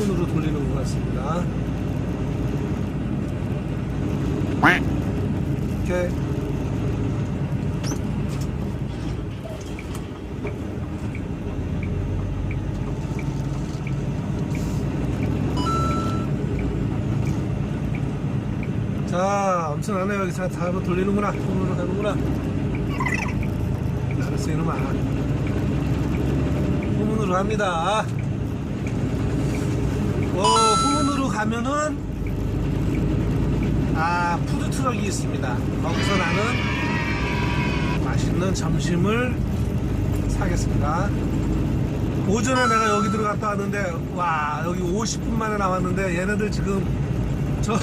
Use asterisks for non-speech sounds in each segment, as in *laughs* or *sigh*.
후문으로 돌리는 것 같습니다. 이렇게 자, 엄청나네 여기 다, 다 돌리는구나. 후문으로 가는구나. 알았어 이놈아. 후문으로 갑니다. 어, 후문으로 가면은 아 푸드 트럭이 있습니다. 거기서 나는 맛있는 점심을 사겠습니다. 오전에 내가 여기 들어갔다 왔는데 와 여기 50분 만에 나왔는데 얘네들 지금 저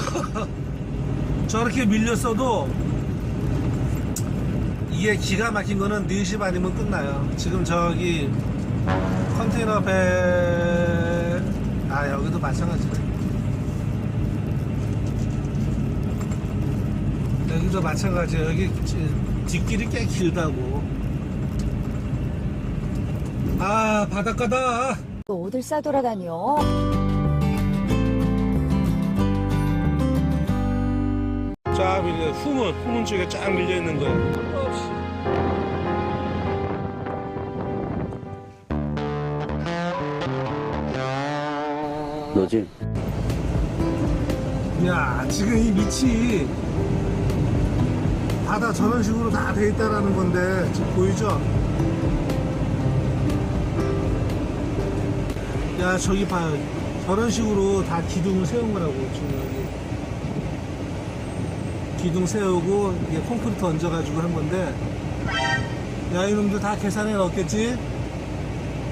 *laughs* 저렇게 밀렸어도 이게 기가 막힌 거는 4시 반이면 끝나요. 지금 저기 컨테이너 배, 아, 여기도 마찬가지네. 여기도 마찬가지예요. 여기 지- 뒷길이 꽤 길다고. 아, 바닷가다. 또 어딜 싸돌아다녀? 쫙 밀려, 후문, 후문 쪽에 쫙 밀려 있는 거예요. 너지? 야, 지금 이 밑이 바다 저런 식으로 다 돼 있다라는 건데, 지금 보이죠? 야, 저기 봐요. 저런 식으로 다 기둥을 세운 거라고, 지금 여기. 기둥 세우고, 이게 콘크리트 얹어가지고 한 건데, 야, 이놈들 다 계산해 넣었겠지?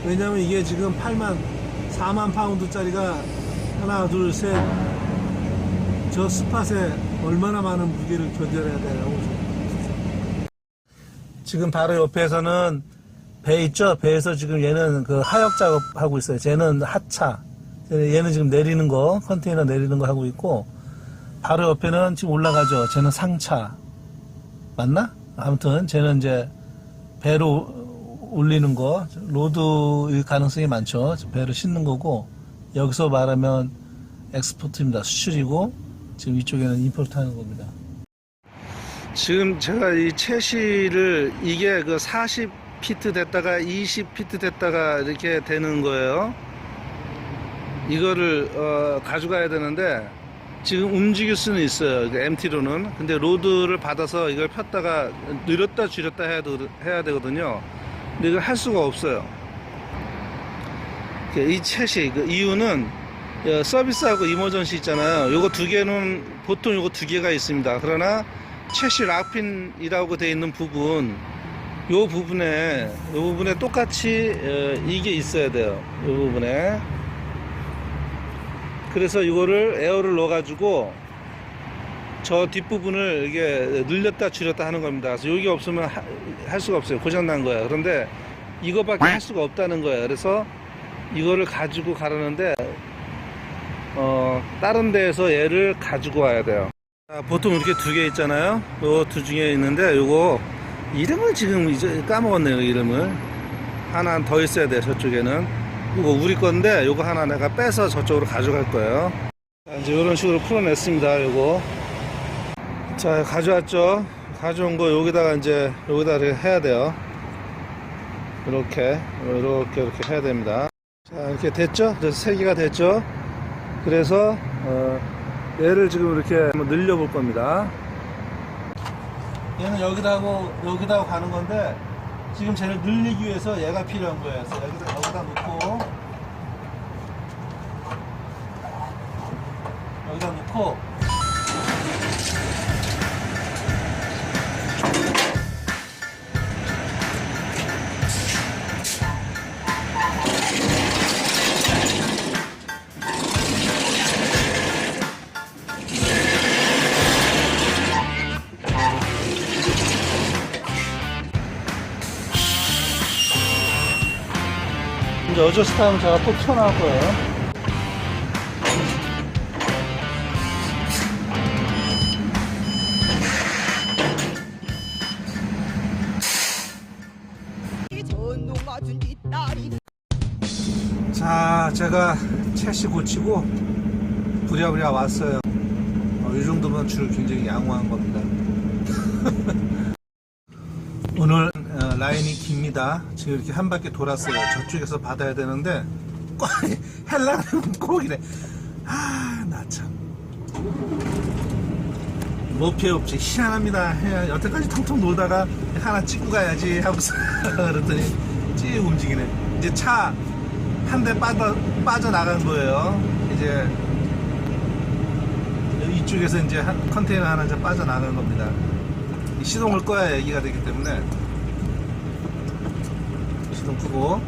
왜냐면 이게 지금 8만, 4만 파운드짜리가 하나, 둘, 셋, 저 스팟에 얼마나 많은 무게를 견뎌내야 되냐고. 지금 바로 옆에서는 배 있죠? 배에서 지금 얘는 그 하역 작업하고 있어요. 쟤는 하차. 얘는 지금 내리는 거, 컨테이너 내리는 거 하고 있고, 바로 옆에는 지금 올라가죠. 쟤는 상차. 맞나? 아무튼 쟤는 이제 배로 올리는 거, 로드의 가능성이 많죠. 배를 싣는 거고, 여기서 말하면 엑스포트입니다. 수출이고, 지금 이쪽에는 임포트 하는 겁니다. 지금 제가 이 채시를 이게 그 40피트 됐다가 20피트 됐다가 이렇게 되는 거예요. 이거를 어, 가져가야 되는데 지금 움직일 수는 있어요. 그 MT로는. 근데 로드를 받아서 이걸 폈다가 늘렸다 줄였다 해야, 되- 해야 되거든요. 근데 이걸 할 수가 없어요. 이 채시 그 이유는 어, 서비스하고 이머전시 있잖아요. 요거 두 개는 보통 요거 두 개가 있습니다. 그러나 채시 락핀이라고 되어 있는 부분 요 부분에 요 부분에 똑같이 어, 이게 있어야 돼요. 요 부분에 그래서 이거를 에어를 넣어 가지고 저 뒷부분을 이게 늘렸다 줄였다 하는 겁니다. 그래서 여기 없으면 하- 할 수가 없어요. 고장 난 거예요. 그런데 이거밖에 할 수가 없다는 거예요. 그래서 이거를 가지고 가라는데 어, 다른 데에서 얘를 가지고 와야 돼요. 자, 보통 이렇게 두 개 있잖아요. 요 두 중에 있는데 요거 이름을 지금 이제 까먹었네요. 이름을 하나 더 있어야 돼요. 저쪽에는 이거 우리 건데 요거 하나 내가 빼서 저쪽으로 가져갈 거예요. 자, 이제 이런 식으로 풀어냈습니다. 요거 자 가져왔죠. 가져온 거 여기다가 이제 여기다 이렇게 해야 돼요. 이렇게 이렇게 이렇게 해야 됩니다. 자 이렇게 됐죠? 세 개가 됐죠? 그래서 어, 얘를 지금 이렇게 한번 늘려 볼 겁니다. 얘는 여기다 하고 여기다 가는 건데 지금 쟤를 늘리기 위해서 얘가 필요한 거예요. 그래서 여기다 여기다 놓고 여기다 놓고 이제 어저스트 하면 제가 또 튀어나올 거예요. 자, 자, 제가 채시 고치고 부랴부랴 왔어요. 어, 이 정도면 줄 굉장히 양호한 겁니다. *laughs* 오늘 어, 라인이 깁니다. 지금 이렇게 한 바퀴 돌았어요. 저쪽에서 받아야 되는데 꼭 *laughs* 헬라는 꼭이래. 아, 나 참. 뭐 피해 없지 희한합니다. 해- 여태까지 텅텅 놀다가 하나 찍고 가야지 하고서 *laughs* 그랬더니 찌 움직이네. 이제 차 한 대 빠져 빠져나간 거예요. 이제 이쪽에서 이제 한- 컨테이너 하나 빠져나간 겁니다. 이 시동을 꺼야 얘기가 되기 때문에 시동 끄고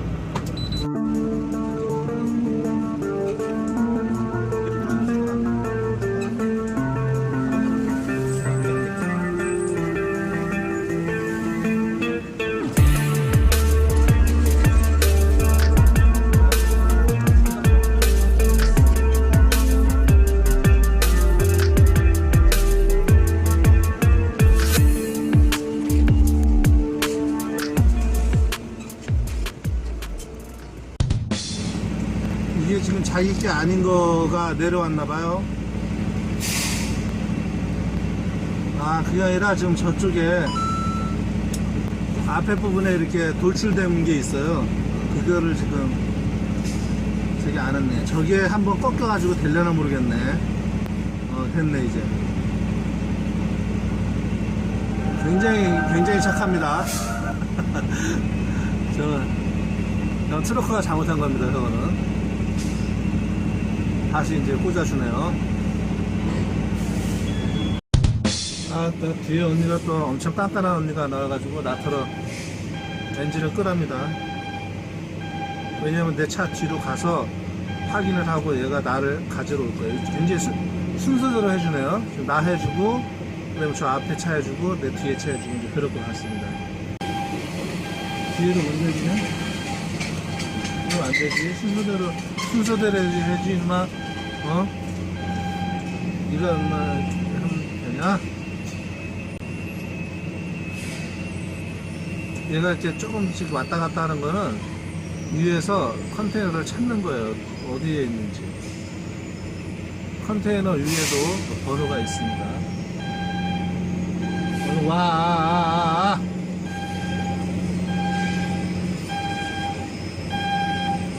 아닌 거가 내려왔나 봐요. 아, 그게 아니라 지금 저쪽에 앞에 부분에 이렇게 돌출된 게 있어요. 그거를 지금 저기 안 했네. 저게 한번 꺾여 가지고 되려나 모르겠네. 어, 됐네, 이제. 굉장히, 굉장히 착합니다. *laughs* 저, 저 트럭커가 잘못한 겁니다, 저거는. 다시 이제 꽂아주네요. 아, 또 뒤에 언니가 또 엄청 단단한 언니가 나와가지고 나더러 엔진을 끄랍니다. 왜냐면 내 차 뒤로 가서 확인을 하고 얘가 나를 가지러 올 거예요. 굉장히 순, 순서대로 해주네요. 지금 나 해주고, 그 다음에 저 앞에 차 해주고, 내 뒤에 차 해주고, 이제 그럴 것 같습니다. 뒤에도 못 내리네? 이거 안 되지. 순서대로, 순서대로 해야지, 인마. 어? 이거 인마, 하면 되냐? 얘가 이제 조금씩 왔다 갔다 하는 거는 위에서 컨테이너를 찾는 거예요. 어디에 있는지. 컨테이너 위에도 번호가 있습니다. 와, 아, 아, 아.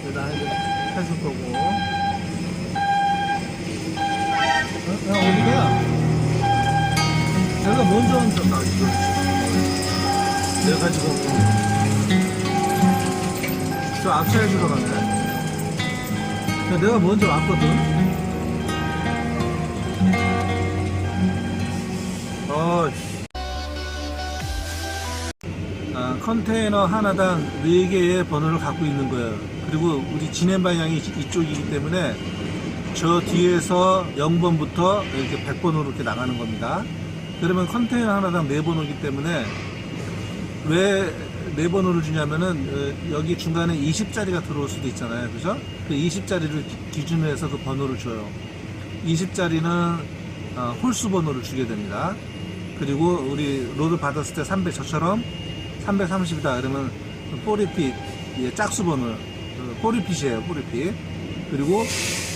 여기다 해- 해줄 거고. 어? 야, 어디가? 내가 먼저 얹었다, 이거. 내가 지금 저 앞차에 들어가네. 야, 내가 먼저 왔거든. 어, 아, 컨테이너 하나당 4개의 번호를 갖고 있는 거예요. 그리고 우리 진행 방향이 이쪽이기 때문에 저 뒤에서 0번부터 이렇게 100번으로 이렇게 나가는 겁니다. 그러면 컨테이너 하나당 4번호기 때문에 왜네 번호를 주냐면은 어, 여기 중간에 20짜리가 들어올 수도 있잖아요. 그죠? 그 20짜리를 기준으로 해서 그 번호를 줘요. 20짜리는 홀수 번호를 주게 됩니다. 그리고 우리 로드 받았을 때 300 저처럼 330이다 그러면 포리핏 예, 짝수 번호 어, 포리핏이에요. 포리핏. 그리고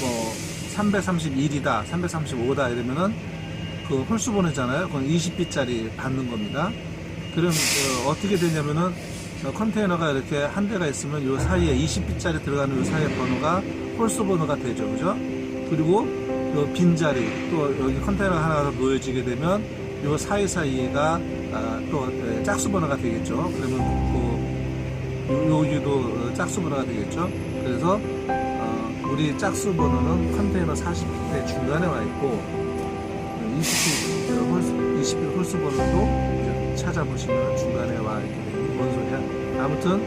뭐 331이다, 335다 이러면은 그 홀수 번호잖아요. 그건 20빛짜리 받는 겁니다. 그럼 어, 떻게 되냐면은 어, 컨테이너가 이렇게 한 대가 있으면 요 사이에 20빛짜리 들어가는 요 사이에 번호가 홀수 번호가 되죠, 그죠? 그리고 요 빈자리 또 여기 컨테이너 하나가 더 놓여지게 되면 요 사이 사이가 아, 또 에, 짝수 번호가 되겠죠. 그러면 그 요- 여기도 어, 짝수 번호가 되겠죠. 그래서 어, 우리 짝수 번호는 컨테이너 40대 중간에 와 있고 20일 홀수, 20일 홀수 번호도 찾아보시면 중간에 와 있게 되는 뭔 소리야? 아무튼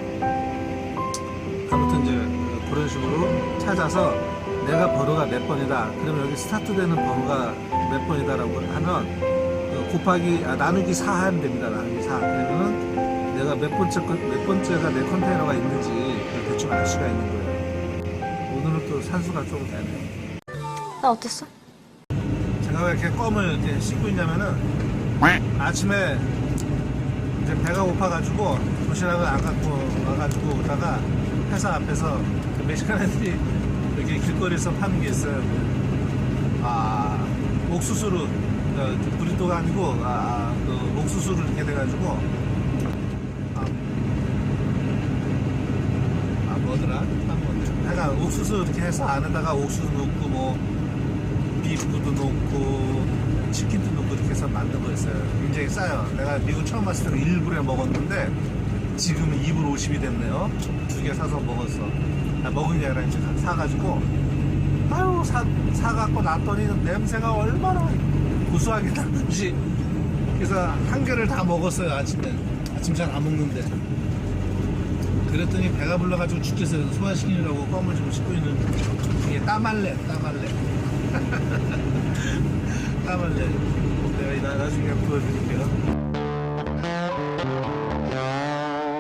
아무튼 이제 그런 식으로 찾아서 내가 번호가 몇 번이다. 그러면 여기 스타트 되는 번호가 몇 번이다라고 하면 어, 곱하기 아, 나누기 4 하면 됩니다. 나누기 4. 그러면은 내가 몇 번째 건- 몇 번째가 내 컨테이너가 있는지 대충 알 수가 있는 거예요. 오늘은 또 산수가 조금 되네요. 나 어땠어? 제가 왜 이렇게 껌을 이렇게 씹고 있냐면은 아침에 이제 배가 고파가지고 도시락을 안 갖고 와가지고 오다가 회사 앞에서 멕시칸 애들이 이렇게 길거리에서 파는 게 있어요. 아, 옥수수로, 어, 브리또가 아니고, 아, 그 옥수수를 이렇게 돼가지고, 아, 아 뭐더라? 아? 하여간 옥수수 이렇게 해서 안에다가 옥수수 넣고, 뭐, 비프도 넣고, 치킨도 넣고 이렇게 해서 만든 거였어요. 굉장히 싸요. 내가 미국 처음 왔을 때는 1불에 먹었는데, 지금은 2불 50이 됐네요. 두 개 사서 먹었어. 아, 먹은 게 아니라 사가지고, 아유, 사, 사갖고 놨더니 냄새가 얼마나 구수하게 나는지. 그래서 한 개를 다 먹었어요, 아침에. 아침 잘 안 먹는데. 그랬더니 배가 불러가지고 죽겠어요. 소화시키느라고 껌을 좀 씹고 있는. 이게 따말레, 따말레. *laughs* 따말레. 내가 이 나- 나중에 보여드릴게요.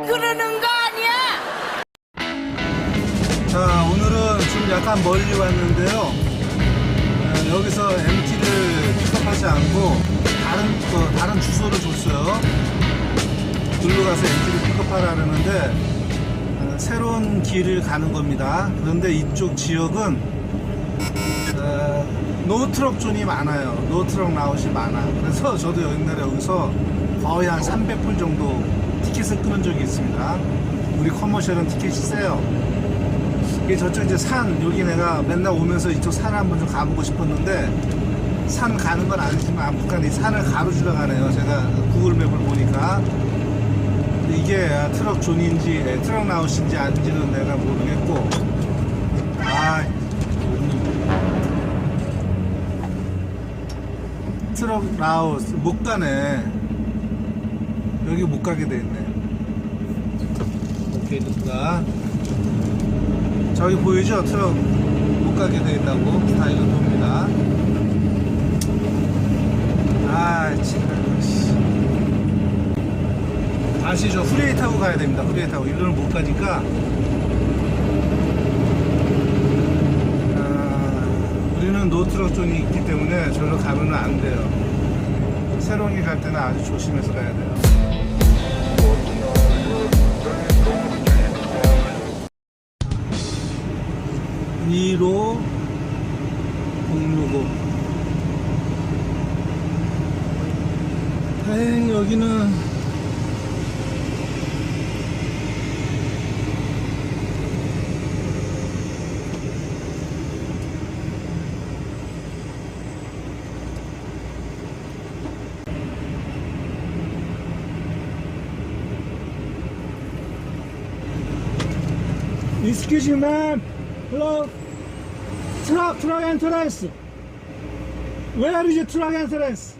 그러는 거 아니야? 자, 오늘은 좀 약간 멀리 왔는데요. 어, 여기서 MT를 하지 않고 다른 거, 다른 주소를 줬어요. 글로 가서 MT를 픽업하라 그러는데 어, 새로운 길을 가는 겁니다. 그런데 이쪽 지역은 어, 노트럭 존이 많아요. 노트럭 나웃이 많아. 그래서 저도 옛날에 여기서 거의 한 300불 정도 티켓을 끊은 적이 있습니다. 우리 커머셜은 티켓이 세요. 이게 저쪽 이제 산 여기 내가 맨날 오면서 이쪽 산을 한번 좀 가보고 싶었는데 산 가는 건 아니지만 북한이 산을 가로질러 가네요. 제가 구글맵을 보니까. 이게 트럭 존인지 예, 트럭 나웃인지 아닌지는 내가 모르겠고. 아 트럭 라웃 못 가네. 여기 못 가게 돼 있네. 오케이 됐다 저기 보이죠? 트럭 못 가게 돼 있다고? 다 이거 돕니다. 아, 참. 씨. 다시 저 후레이 타고 가야 됩니다. 후레이 타고 일로는 못 가니까. 아, 우리는 노트럭 존이 있기 때문에 저로 가면 안 돼요. 길갈 때는 아주 조심해서 가야 돼요. 이로 공로고 다행히 여기는 Excuse me, ma'am. Hello. Truck, truck entrance. Where is the truck entrance?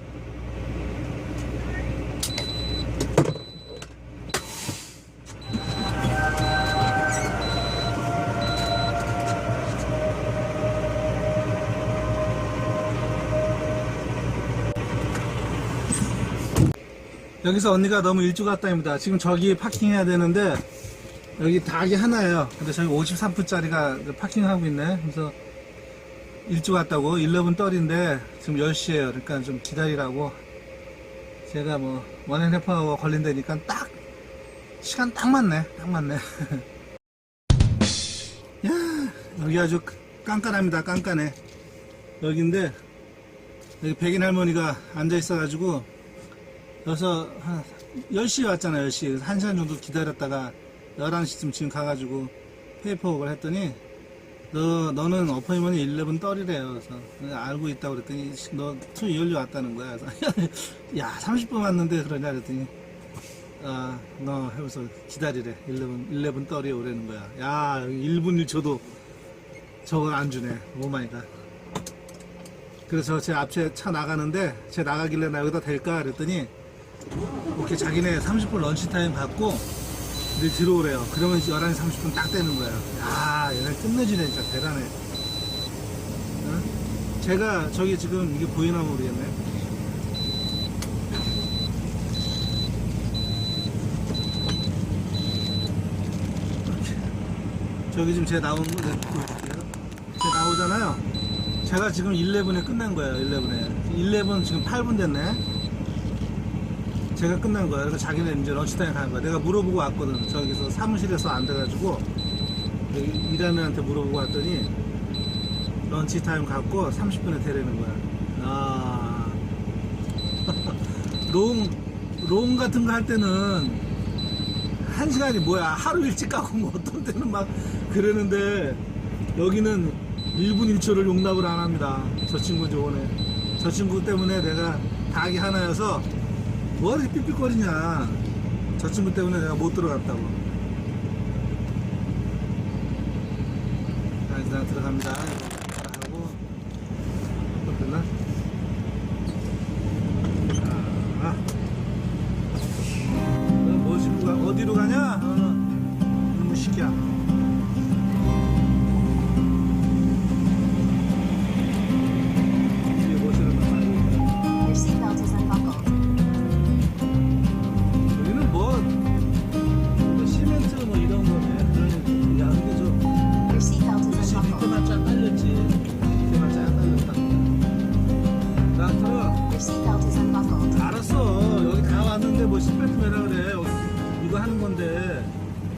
여기서 언니가 너무 일찍 왔다입니다. 지금 저기 파킹해야 되는데 여기 닭이 하나예요. 근데 저기 53분짜리가 파킹하고 있네. 그래서 일찍 왔다고 11 떨인데 지금 10시에요. 그러니까 좀 기다리라고 제가 뭐 원앤해퍼가 걸린다니까 딱 시간 딱 맞네. 딱 맞네. *laughs* 야 여기 아주 깐깐합니다. 깐깐해. 여기인데 여기 백인 할머니가 앉아 있어가지고 여기서 한 10시에 왔잖아요. 10시. 1시간 정도 기다렸다가 11시쯤 지금 가가지고 페이퍼웍을 했더니 너, 너는 어퍼이먼이 11 떨이래요. 그래서 알고 있다고 그랬더니 너투 이열리 왔다는 거야. 그래서 *laughs* 야 30분 왔는데 그러냐 그랬더니 아, 너 해서 기다리래. 11, 11 떨이 오라는 거야. 야 1분 1초도 저걸 안 주네. 오마이갓. 그래서 제 앞에 차 나가는데 제 나가길래 나 여기다 댈까 그랬더니 오케이 자기네 30분 런치타임 받고 늘 들어오래요. 그러면 11시 30분 딱 되는 거야. 야, 얘네 끝내주네, 진짜 대단해. 응? 제가 저기 지금 이게 보이나 모르겠네. 저기 지금 제 나오는 거 내가 보여줄게요. 제 나오잖아요. 제가 지금 11에 끝난 거예요, 11에. 11 지금 8분 됐네. 제가 끝난 거야. 그래서 자기는 이제 런치타임 가는 거야. 내가 물어보고 왔거든. 저기서 사무실에서 안 돼가지고 일하는 애한테 물어보고 왔더니 런치 타임 갖고 30분에 되라는 거야. 아. *laughs* 롱, 롱 같은 거 할 때는 한 시간이 뭐야. 하루 일찍 가고 뭐 어떤 때는 막 그러는데 여기는 1분 1초를 용납을 안 합니다. 저 친구 좋으네. 저 친구 때문에 내가 닭이 하나여서 뭐 이렇게 삑삑거리냐. 저 친구 때문에 내가 못 들어갔다고. 자, 이제 나 들어갑니다.